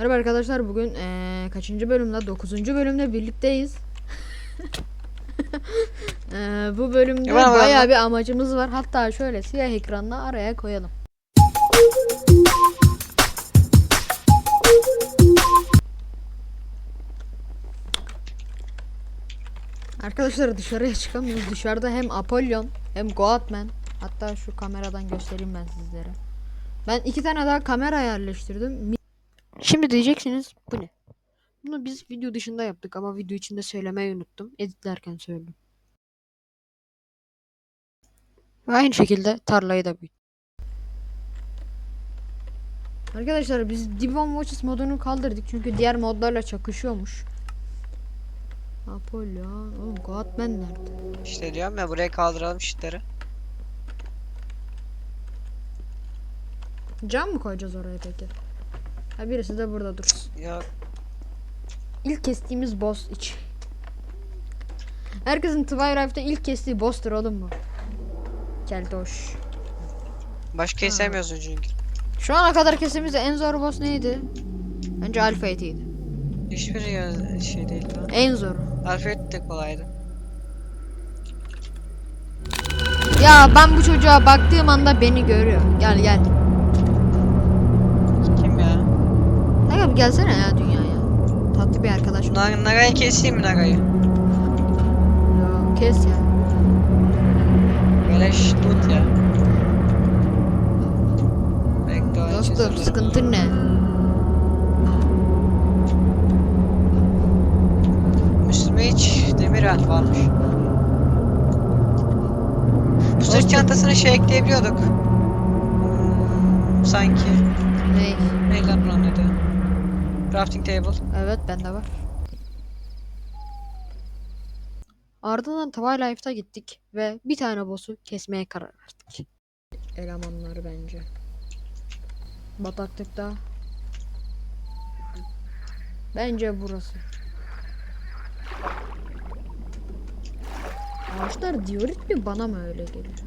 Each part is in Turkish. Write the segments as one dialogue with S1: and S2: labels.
S1: Merhaba arkadaşlar bugün eee, kaçıncı bölümde? 9. bölümde birlikteyiz. Eee, bu bölümde
S2: bak
S1: bayağı bir amacımız var. Hatta şöyle siyah ekranla araya koyalım. Arkadaşlar dışarıya çıkamıyoruz. Dışarıda hem Apollon hem Goatman. Hatta şu kameradan göstereyim ben sizlere. Ben iki tane daha kamera yerleştirdim. Şimdi diyeceksiniz bu ne? Bunu biz video dışında yaptık ama video içinde söylemeyi unuttum. Editlerken söyledim. Ve aynı şekilde tarlayı da büyüttüm. Arkadaşlar biz Divon Watches modunu kaldırdık çünkü diğer modlarla çakışıyormuş. Apollon, oğlum Goatman nerede?
S2: İşte diyorum ya buraya kaldıralım şitleri.
S1: Cam mı koyacağız oraya peki? Ha birisi de burada dursun.
S2: Ya
S1: İlk kestiğimiz boss iç. Herkesin Twiligh'ta ilk kestiği boss'tur oğlum bu. Keltoş.
S2: başka kesemiyorsun çünkü.
S1: Şu ana kadar kestiğimiz en zor boss neydi? Bence Alpha Eat'iydi.
S2: Hiçbiri ya- şey değil lan.
S1: En zoru.
S2: Alfred de kolaydı.
S1: Ya ben bu çocuğa baktığım anda beni görüyor. Gel gel. Aga bir gelsene ya dünyaya. Tatlı bir arkadaş. ol.
S2: Na Naga'yı keseyim mi Naga'yı?
S1: Ya, kes ya.
S2: Beleş tut ya.
S1: Dostum sıkıntın ne?
S2: Üstüme hiç demir ant varmış. Bu sırt
S1: Dostum.
S2: çantasına şey ekleyebiliyorduk. Hmm, sanki.
S1: Ney?
S2: Ne lan buranın adı? Crafting table.
S1: Evet bende var. Ardından Twilight'a gittik ve bir tane boss'u kesmeye karar verdik. Elemanları bence. Bataklıkta. Bence burası. Ağaçlar diorit mi bana mı öyle geliyor?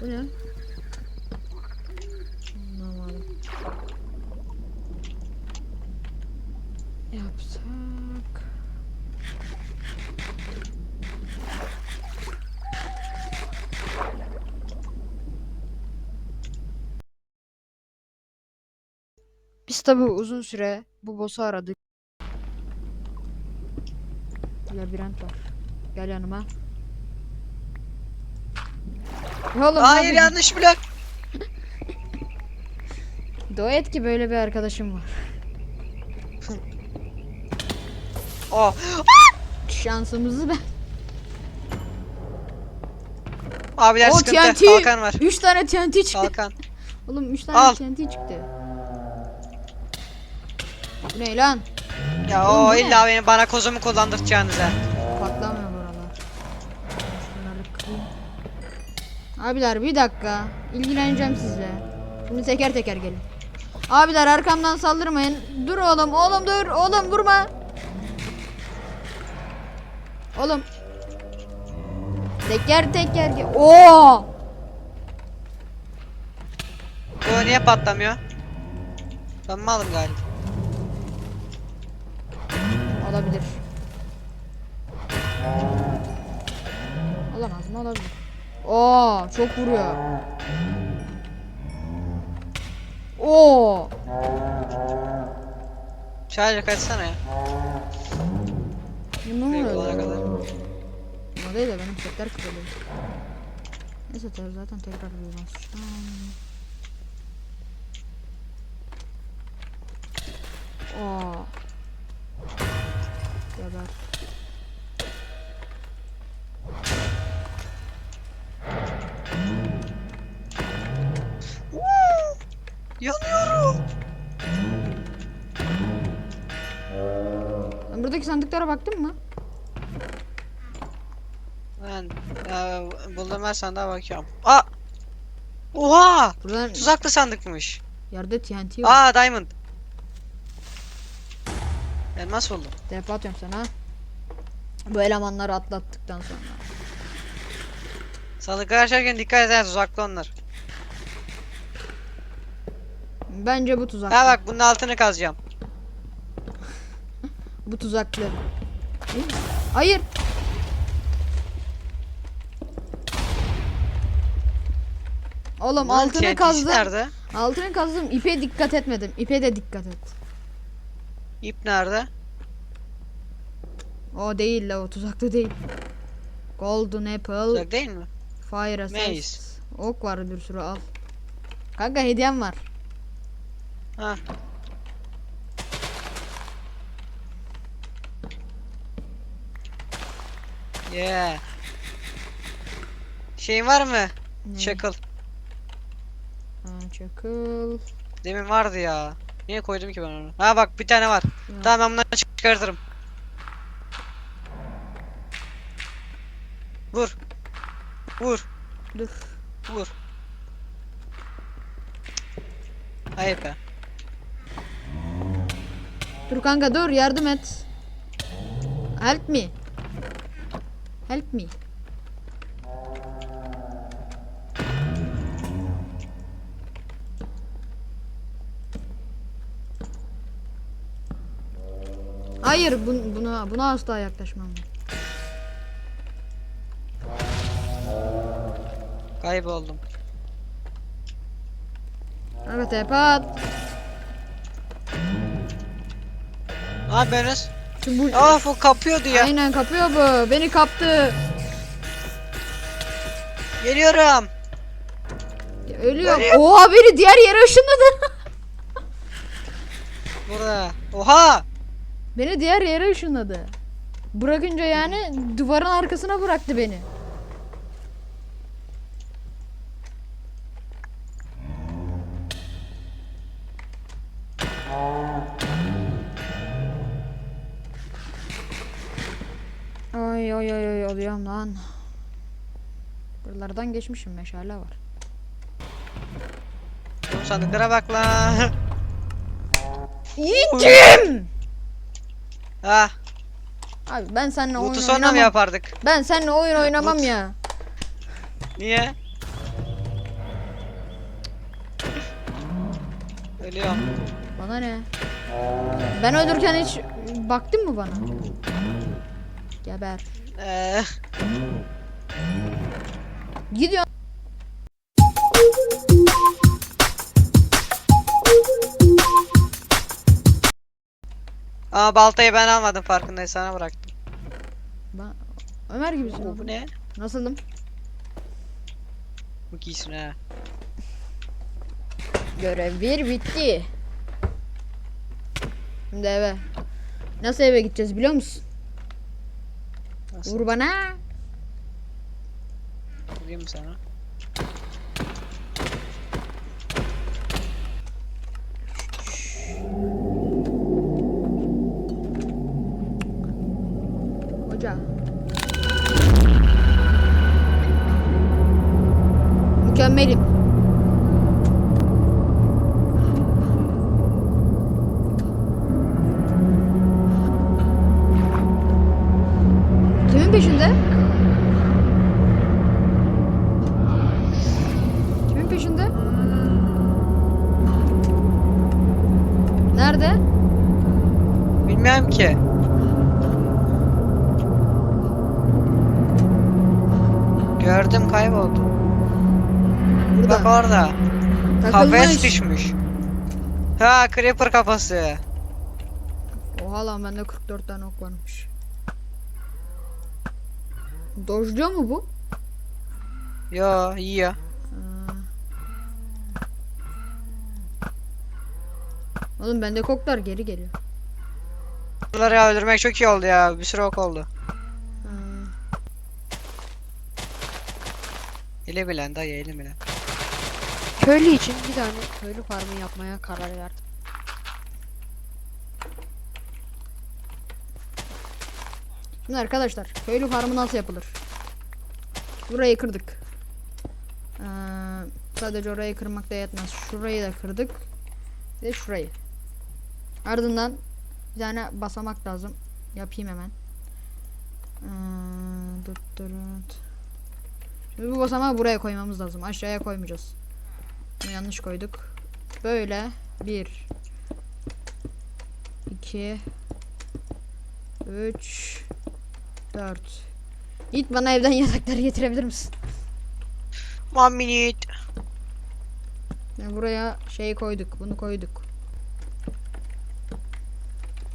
S1: Bu ne? Anlamadım. Yapsak. Biz tabi uzun süre bu boss'u aradık. Labirent var. Gel yanıma. Ya Oğlum
S2: Hayır
S1: abi,
S2: yanlış blok.
S1: Dua et ki böyle bir arkadaşım var.
S2: Oh.
S1: Şansımızı ben.
S2: Abiler
S1: O
S2: sıkıntı.
S1: TNT.
S2: Kalkan var.
S1: 3 tane TNT çıktı.
S2: Kalkan.
S1: Oğlum 3 tane
S2: Al.
S1: TNT çıktı. Bu ne lan?
S2: Ya o
S1: ne?
S2: illa beni bana kozumu kullandırtacaksınız ha.
S1: Patlamıyor buralar. Şunları kırayım. Abiler bir dakika. İlgileneceğim sizle. Şimdi teker teker gelin. Abiler arkamdan saldırmayın. Dur oğlum. Oğlum dur. Oğlum vurma. Oğlum. Teker teker gel. Oo!
S2: Bu niye patlamıyor? Ben malım galiba.
S1: Olabilir. Olamaz mı? Olabilir. Oo, çok vuruyor. Oo!
S2: Şarjı kaçsana ya.
S1: Ne oluyor? O değil de benim setler kırılıyor. Neyse tabii zaten tekrar bir basacağım. Oo. Geber.
S2: Yanıyorum.
S1: Buradaki sandıklara baktın mı?
S2: Ben ya, buldum her sandığa bakıyorum. Aa! Oha!
S1: Buradan
S2: Tuzaklı sandıkmış.
S1: yerde TNT var.
S2: Aa diamond. Elmas buldum.
S1: TP atıyorum sana. Bu elemanları atlattıktan sonra.
S2: Sandıklar açarken dikkat et uzaklı onlar.
S1: Bence bu tuzaklı.
S2: Ha bak bunun altını kazacağım.
S1: Bu tuzaklı. Hayır. Oğlum
S2: Bunun
S1: altını kazdım.
S2: Nerede?
S1: Altını kazdım. İpe dikkat etmedim. İpe de dikkat et.
S2: İp nerede?
S1: O değil la o tuzaklı değil. Golden apple,
S2: Uzak değil mi?
S1: fire assist. Ok var bir sürü al. Kanka hediyem var.
S2: Ha. Yeah. Şeyin var mı?
S1: Ne?
S2: Çakıl.
S1: Ha, çakıl.
S2: Demin vardı ya. Niye koydum ki ben onu? Ha bak bir tane var.
S1: Ya.
S2: Tamam ben bundan çıkartırım. Vur. Vur.
S1: Dur.
S2: Vur. Hayır be.
S1: Dur kanka dur yardım et. Help me. Help me. Hayır bun, buna buna asla yaklaşmam.
S2: Kayboldum.
S1: Evet.
S2: Ne yapıyorsunuz?
S1: Şu bu
S2: Of o kapıyordu ya.
S1: aynen kapıyor bu. Beni kaptı.
S2: Geliyorum.
S1: Ya, Ölüyorum. Oha beni diğer yere ışınladı.
S2: Burada. Oha.
S1: Beni diğer yere ışınladı. Bırakınca yani duvarın arkasına bıraktı beni. Ay ay ay ay oluyorum lan. Buralardan geçmişim meşale var.
S2: Sandıklara bak lan.
S1: Yiğit'im!
S2: Ha.
S1: Abi ben seninle oyun
S2: Loot'u sonra mı
S1: oynamam.
S2: yapardık?
S1: Ben seninle oyun oynamam
S2: Loot.
S1: ya.
S2: Niye? Ölüyorum.
S1: Bana ne? Ben öldürken hiç baktın mı bana? Geber.
S2: Ee,
S1: Gidiyor.
S2: Ama baltayı ben almadım farkındaysan sana bıraktım.
S1: Ben... Ömer gibisin.
S2: Oo, bu ne?
S1: Nasılım?
S2: Bu giysin ha.
S1: Görev bir bitti. Şimdi eve. Nasıl eve gideceğiz biliyor musun?
S2: Nasıl?
S1: Vur bana.
S2: Vurayım sana?
S1: Hoca. Mükemmelim. Takılmış.
S2: düşmüş. Ha creeper kafası.
S1: Oha lan bende 44 tane ok varmış. Dojluyor mu bu?
S2: Yo yiyor.
S1: Ha. Oğlum bende koklar geri geliyor.
S2: Bunları ya öldürmek çok iyi oldu ya. Bir sürü ok oldu.
S1: Ha.
S2: Ele bilen dayı ele bilen.
S3: Köylü için bir tane köylü farmı yapmaya karar verdim.
S1: Şimdi arkadaşlar köylü farmı nasıl yapılır? Burayı kırdık. Ee, sadece orayı kırmak da yetmez. Şurayı da kırdık. De şurayı. Ardından bir tane basamak lazım. Yapayım hemen. Ee. Şimdi bu basamağı buraya koymamız lazım. Aşağıya koymayacağız. Bunu yanlış koyduk. böyle 1 2 3 4 Yiğit bana evden yatakları getirebilir misin?
S2: One minute.
S1: Ya buraya şey koyduk, bunu koyduk.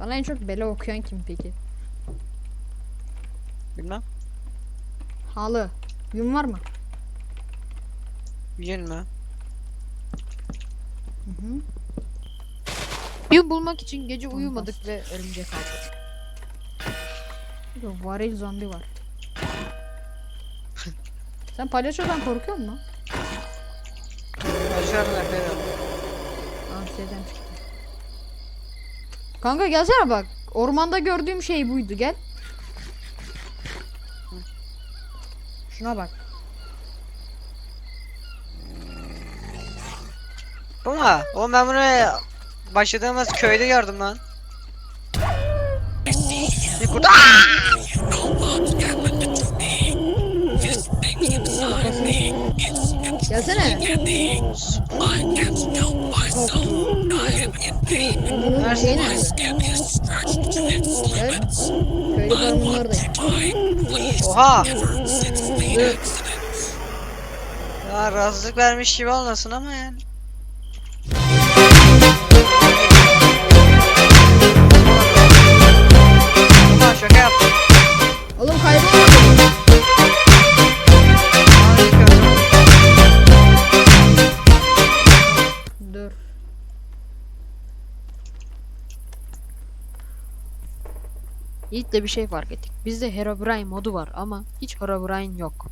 S1: Bana en çok bela okuyan kim peki?
S2: Bilmem.
S1: Halı. Yum var mı?
S2: Yün mü?
S1: Hı hı.
S3: Bir bulmak için gece uyumadık ve örümcek aldık.
S1: Yok, varil zombi var. Sen palyaçodan korkuyor musun?
S2: Başarılı efendim.
S1: Anksiyeten çıktı. Kanka gelsene bak. Ormanda gördüğüm şey buydu gel. Şuna bak.
S2: Bu mu? Oğlum ben bunu başladığımız köyde gördüm lan. Bir kurt...
S1: Gelsene. Bunun şeyi nerede? Köylü farmın oradayım.
S2: Oha! Ya rahatsızlık vermiş gibi olmasın ama yani.
S1: Oğlum kaybolmadı.
S2: Abi gördüm.
S1: Dur.
S3: Yiğit'le bir şey fark ettik. Bizde Herobrine modu var ama hiç Herobrine yok.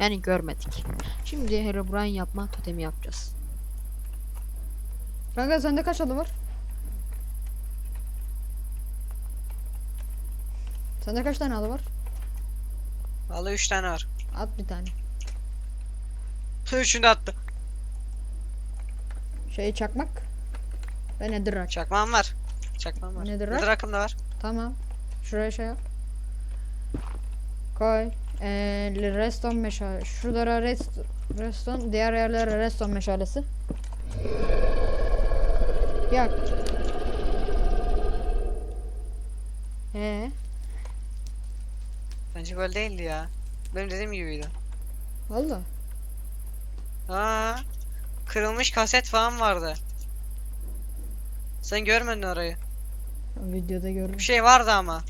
S3: Yani görmedik. Şimdi Herobrine yapma totemi yapacağız.
S1: Kanka sende kaç adı var? Sende kaç tane adı var?
S2: Vallahi 3 tane var.
S1: At bir tane.
S2: Üçünü de attı.
S1: Şey çakmak. Ve nedir rak?
S2: Çakmağım var. Çakmağım var.
S1: Nedir
S2: Nedir
S1: rak?
S2: akım da var.
S1: Tamam. Şuraya şey yap. Koy. Ee, redstone meşale. Şuralara rest, redstone. Diğer yerlere redstone meşalesi. Yak. Ee,
S2: Bence böyle değildi ya. Benim dediğim gibiydi.
S1: valla.
S2: Aa, kırılmış kaset falan vardı. Sen görmedin orayı.
S1: Videoda gördüm.
S2: Bir şey vardı ama.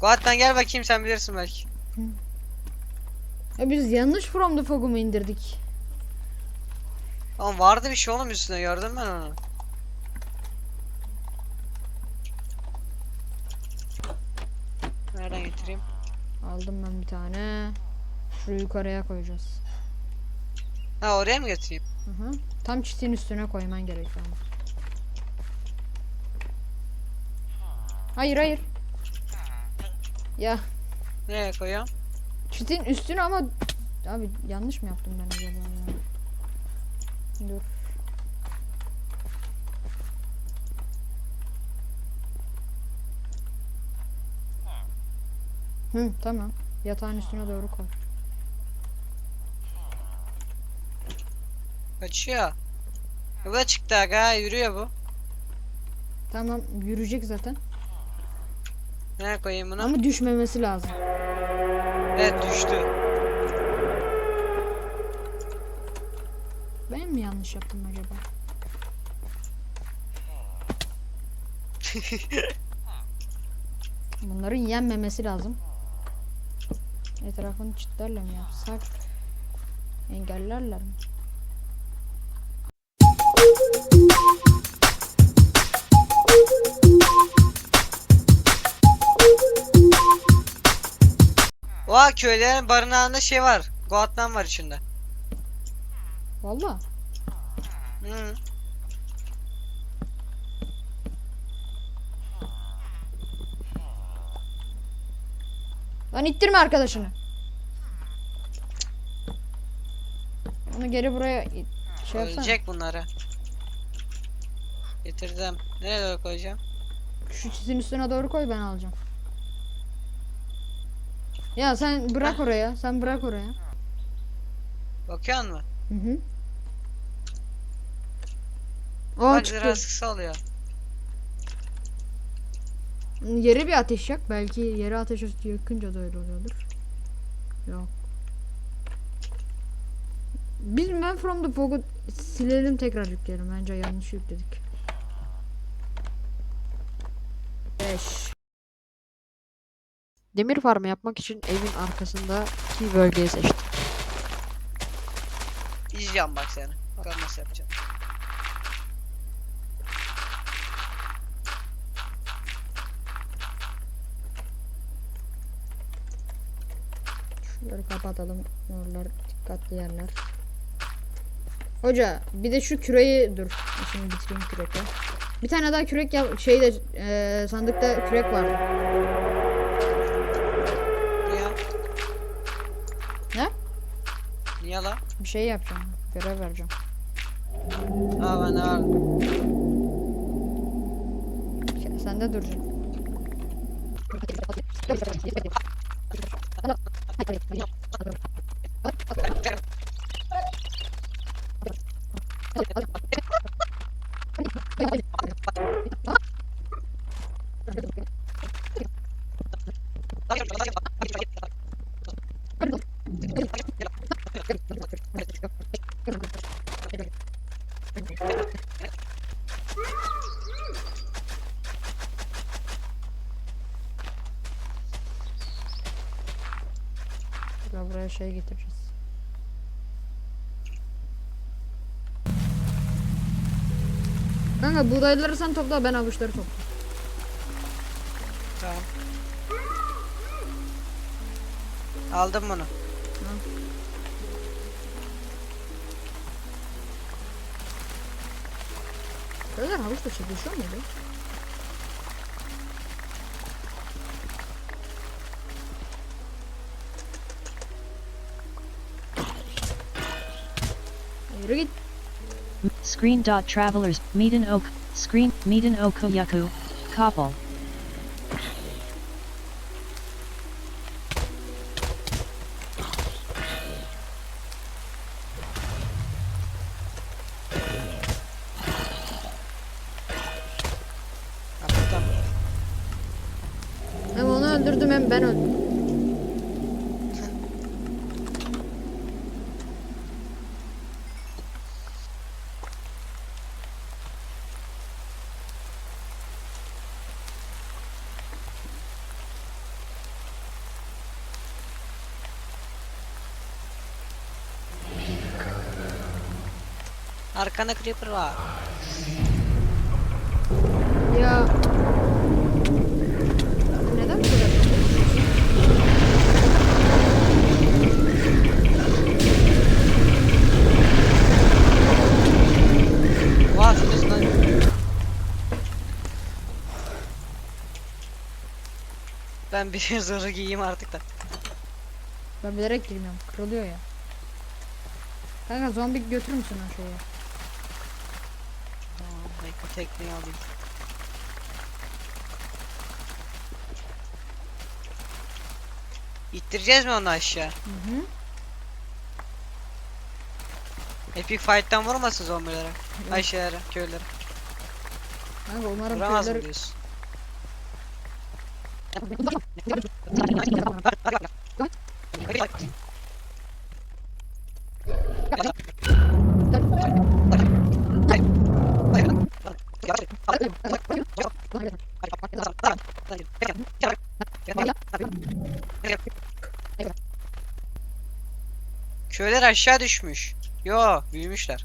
S2: Guat'tan gel bakayım sen bilirsin belki.
S1: Ya biz yanlış From the Fog'u mu indirdik?
S2: Ama vardı bir şey oğlum üstüne gördüm ben onu. Nereden getireyim?
S1: Aldım ben bir tane. Şu yukarıya koyacağız.
S2: Ha oraya mı getireyim?
S1: Hı hı. Tam çitin üstüne koyman gerekiyor ama. Hayır hayır. Ya
S2: Nereye koyuyorum?
S1: Çitin üstüne ama abi yanlış mı yaptım ben acaba ya? Dur. Hı tamam. Yatağın üstüne doğru koy.
S2: Kaçıyor. Da çıktı aga yürüyor bu.
S1: Tamam yürüyecek zaten.
S2: Nereye koyayım bunu?
S1: Ama düşmemesi lazım.
S2: Evet düştü.
S1: Ben mi yanlış yaptım acaba? Bunların yenmemesi lazım. Etrafını çitlerle mi yapsak? Engellerler mi?
S2: Oha köylerin barınağında şey var. Guat'tan var içinde.
S1: Valla.
S2: Hı.
S1: Lan ittirme arkadaşını. Onu geri buraya it- şey yapsana.
S2: Ölecek bunları. Getirdim. Nereye doğru koyacağım?
S1: Şu çitin üstüne doğru koy ben alacağım. Ya sen bırak oraya. Sen bırak oraya.
S2: Bakıyor musun?
S1: Hı hı. O
S2: Bak
S1: çıktı.
S2: biraz kısa oluyor.
S1: Yere bir ateş yak. Belki yere ateş yakınca da öyle oluyordur. Yok. Biz Man From The Fog'u silelim tekrar yükleyelim. Bence yanlış yükledik.
S3: Demir farmı yapmak için evin arkasındaki bölgeyi seçtim.
S2: İzleyeceğim bak seni. Bakalım nasıl yapacağım.
S1: Şunları kapatalım. Oralar dikkatli yerler. Hoca bir de şu küreği dur. Şimdi bitireyim kürekle. Bir tane daha kürek yap şeyde eee, sandıkta kürek vardı.
S2: Niye la?
S1: Bir şey yapacağım. Görev vereceğim.
S2: Aa ben var.
S1: Sen de duracaksın. Ya buraya şey getireceğiz. Kanka buğdayları sen topla ben avuçları topla.
S2: Tamam. Aldım bunu.
S1: Böyle havuç da çekişiyor muydu?
S4: 모르겠... Screen. Travelers, Meiden Oak, Screen, Meiden Okoyaku,
S1: Couple.
S2: Arkanda creeper var.
S1: Ya. Neden bu kadar?
S2: Var şurasından. Ben bir zırhı giyeyim artık da.
S1: Ben bilerek girmiyorum. Kırılıyor ya. Kanka zombi götürür müsün o şeye?
S2: Tekneyi alayım. İttireceğiz mi onu aşağı?
S1: Hı hı.
S2: Epic Fight'tan vurmasın zombilere. Aşağıya, köylere.
S1: Kanka umarım
S2: Vuramaz mı
S1: köyleri...
S2: diyorsun? Köyler aşağı düşmüş. Yo, büyümüşler.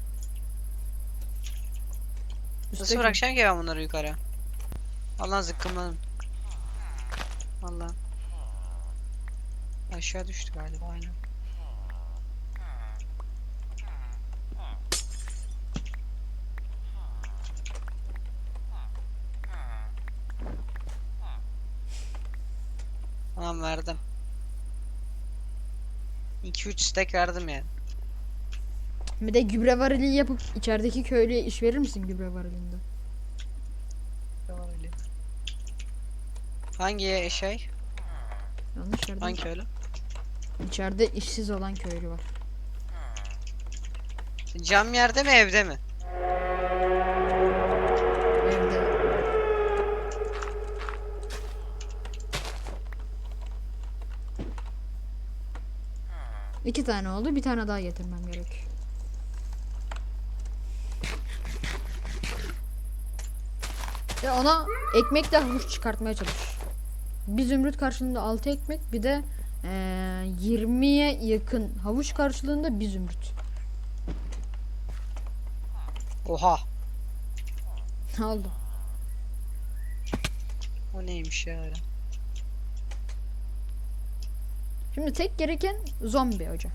S2: Nasıl bırakacağım ki ben bunları yukarı? Allah zıkkımladım. Vallahi. Aşağı düştü galiba aynen. Tamam verdim. 2-3 stack verdim yani.
S1: Bir de gübre varili yapıp içerideki köylüye iş verir misin gübre varilinde?
S2: Hangi şey?
S1: Yanlış yerde.
S2: Hangi öyle?
S1: İçeride işsiz olan köylü var.
S2: Cam yerde mi evde mi?
S1: İki tane oldu. Bir tane daha getirmem gerek. Ya ona ekmekle havuç çıkartmaya çalış. Bir zümrüt karşılığında 6 ekmek bir de eee 20'ye yakın havuç karşılığında bir zümrüt.
S2: Oha.
S1: Ne oldu?
S2: O neymiş ya öyle?
S1: Şimdi tek gereken zombi hocam.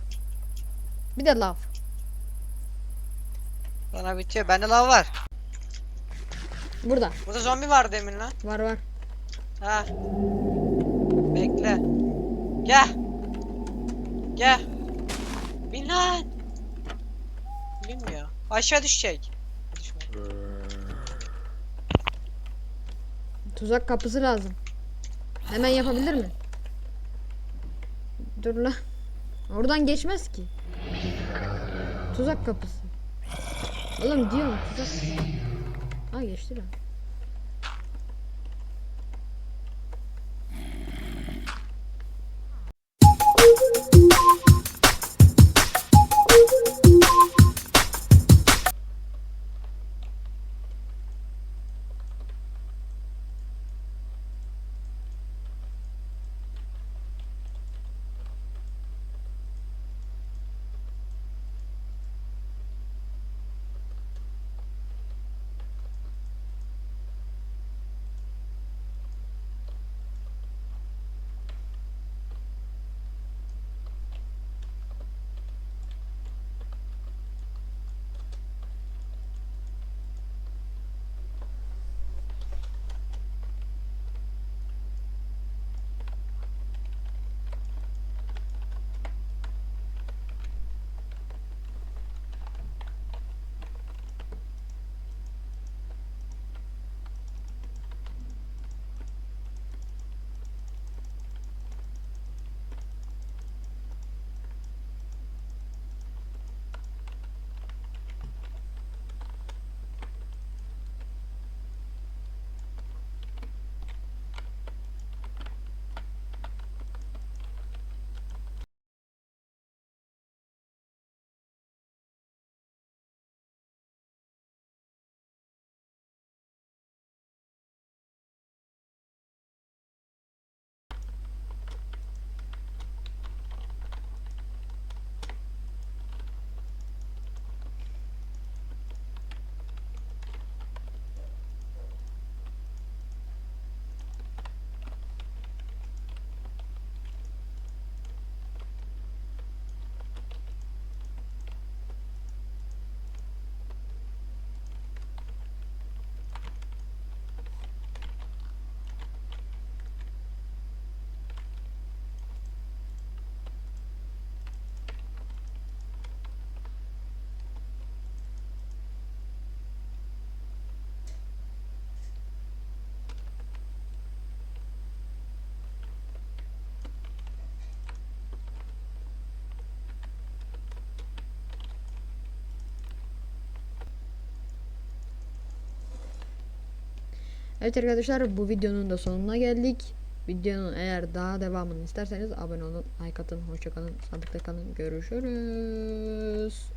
S1: Bir de lav.
S2: Bana bitiyor. Bende lav var.
S1: Burada.
S2: Burada zombi var demin lan.
S1: Var var.
S2: Ha. Bekle. Gel. Gel. Bin lan. Bilmiyor. Aşağı düşecek.
S1: Tuzak kapısı lazım. Hemen yapabilir mi? Dur lan. Oradan geçmez ki. Tuzak kapısı. Oğlum diyorum tuzak. Ha geçti lan. Evet arkadaşlar bu videonun da sonuna geldik. Videonun eğer daha devamını isterseniz abone olun, like atın, hoşçakalın, sağlıkla kalın, görüşürüz.